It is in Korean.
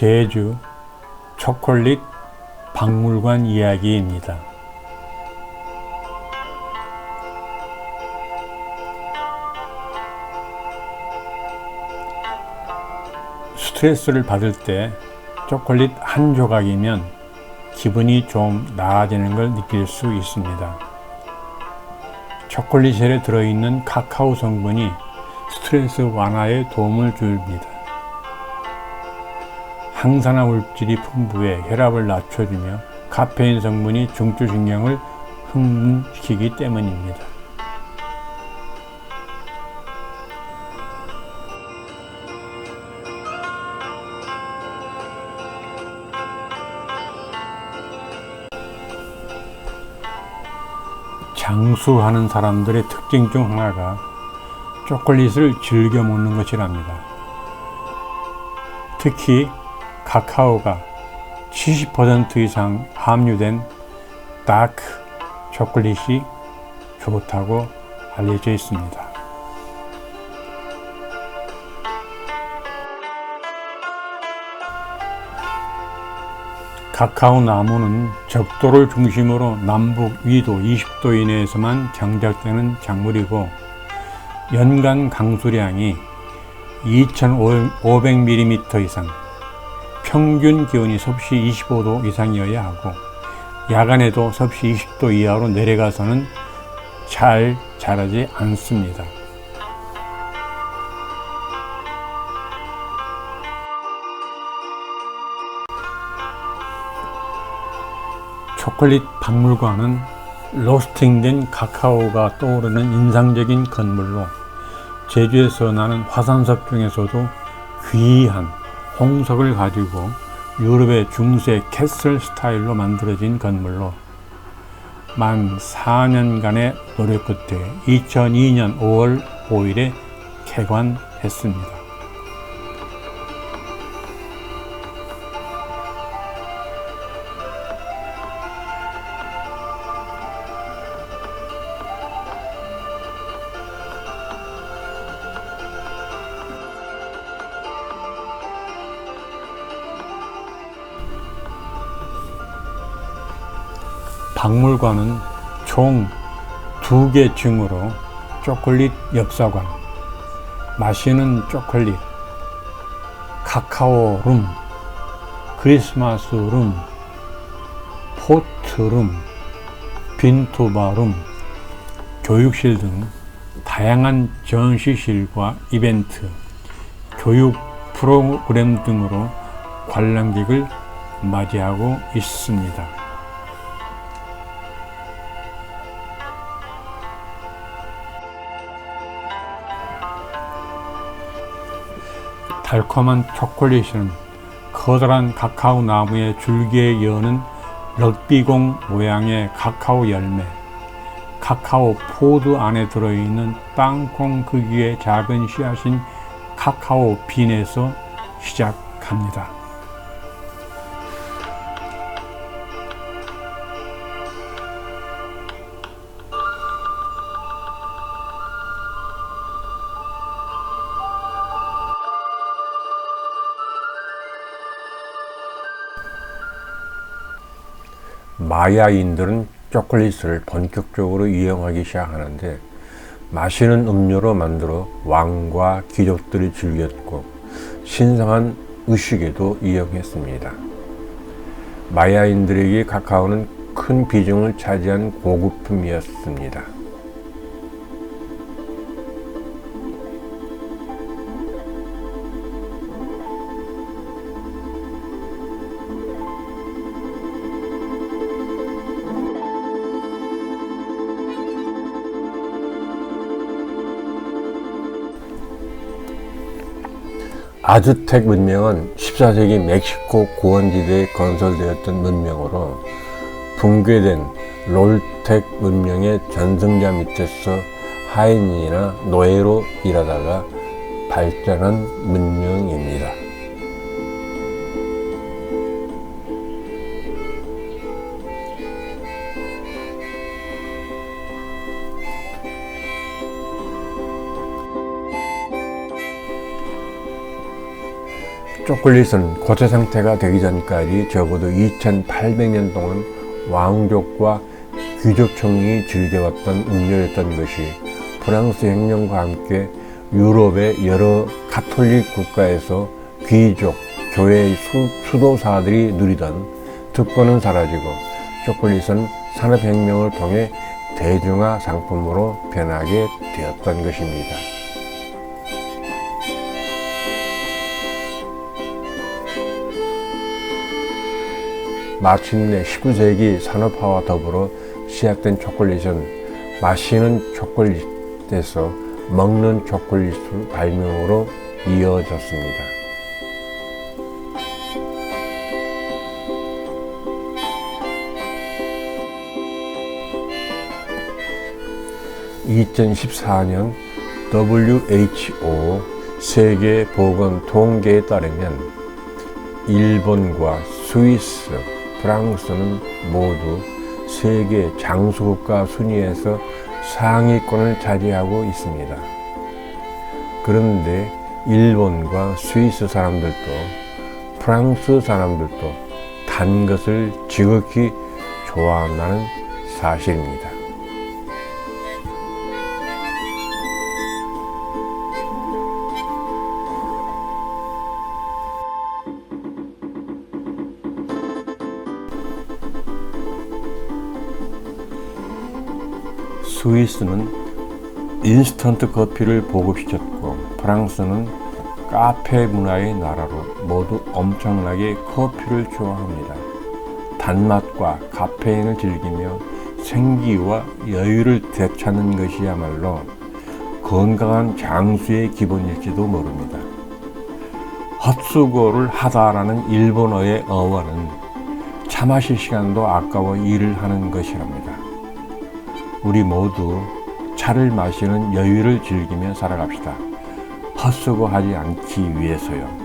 제주 초콜릿 박물관 이야기입니다. 스트레스를 받을 때 초콜릿 한 조각이면 기분이 좀 나아지는 걸 느낄 수 있습니다. 초콜릿에 들어있는 카카오 성분이 스트레스 완화에 도움을 줍니다. 항산화 물질이 풍부해 혈압을 낮춰주며 카페인 성분이 중추신경을 흥분시키기 때문입니다. 장수하는 사람들의 특징 중 하나가 초콜릿을 즐겨 먹는 것이랍니다. 특히 카카오가 70% 이상 함유된 다크 초콜릿이 좋다고 알려져 있습니다. 카카오 나무는 적도를 중심으로 남북 위도 20도 이내에서만 경작되는 작물이고 연간 강수량이 2,500mm 이상, 평균 기온이 섭씨 25도 이상이어야 하고 야간에도 섭씨 20도 이하로 내려가서는 잘 자라지 않습니다. 초콜릿 박물관은 로스팅된 카카오가 떠오르는 인상적인 건물로 제주에서 나는 화산석 중에서도 귀한 홍석을 가지고 유럽의 중세 캐슬 스타일로 만들어진 건물로 만 4년간의 노력 끝에 2002년 5월 5일에 개관했습니다. 박물관은 총 두 개 층으로 초콜릿 엽사관, 마시는 초콜릿, 카카오 룸, 크리스마스 룸, 포트 룸, 빈투바 룸, 교육실 등 다양한 전시실과 이벤트, 교육 프로그램 등으로 관람객을 맞이하고 있습니다. 달콤한 초콜릿은 커다란 카카오 나무의 줄기에 여는 럭비공 모양의 카카오 열매, 카카오 포드 안에 들어있는 땅콩 크기의 작은 씨앗인 카카오 빈에서 시작합니다. 마야인들은 초콜릿을 본격적으로 이용하기 시작하는데 마시는 음료로 만들어 왕과 귀족들이 즐겼고 신성한 의식에도 이용했습니다. 마야인들에게 카카오는 큰 비중을 차지한 고급품이었습니다. 아즈텍 문명은 14세기 멕시코 고원지대에 건설되었던 문명으로 붕괴된 롤텍 문명의 전승자 밑에서 하인이나 노예로 일하다가 발전한 문명입니다. 초콜릿은 고체 상태가 되기 전까지 적어도 2800년 동안 왕족과 귀족층이 즐겨왔던 음료였던 것이 프랑스 혁명과 함께 유럽의 여러 가톨릭 국가에서 귀족, 교회의 수, 수도사들이 누리던 특권은 사라지고 초콜릿은 산업혁명을 통해 대중화 상품으로 변하게 되었던 것입니다. 마침내 19세기 산업화와 더불어 시작된 초콜릿은 마시는 초콜릿에서 먹는 초콜릿 발명으로 이어졌습니다. (2014년) WHO 세계 보건 통계에 따르면 일본과 스위스, 프랑스는 모두 세계 장수국가 순위에서 상위권을 차지하고 있습니다. 그런데 일본과 스위스 사람들도 프랑스 사람들도 단 것을 지극히 좋아한다는 사실입니다. 스위스는 인스턴트 커피를 보급시켰고 프랑스는 카페 문화의 나라로 모두 엄청나게 커피를 좋아합니다. 단맛과 카페인을 즐기며 생기와 여유를 되찾는 것이야말로 건강한 장수의 기본일지도 모릅니다. 헛수고를 하다라는 일본어의 어원은 차 마실 시간도 아까워 일을 하는 것이랍니다. 우리 모두 차를 마시는 여유를 즐기며 살아갑시다. 헛수고하지 않기 위해서요.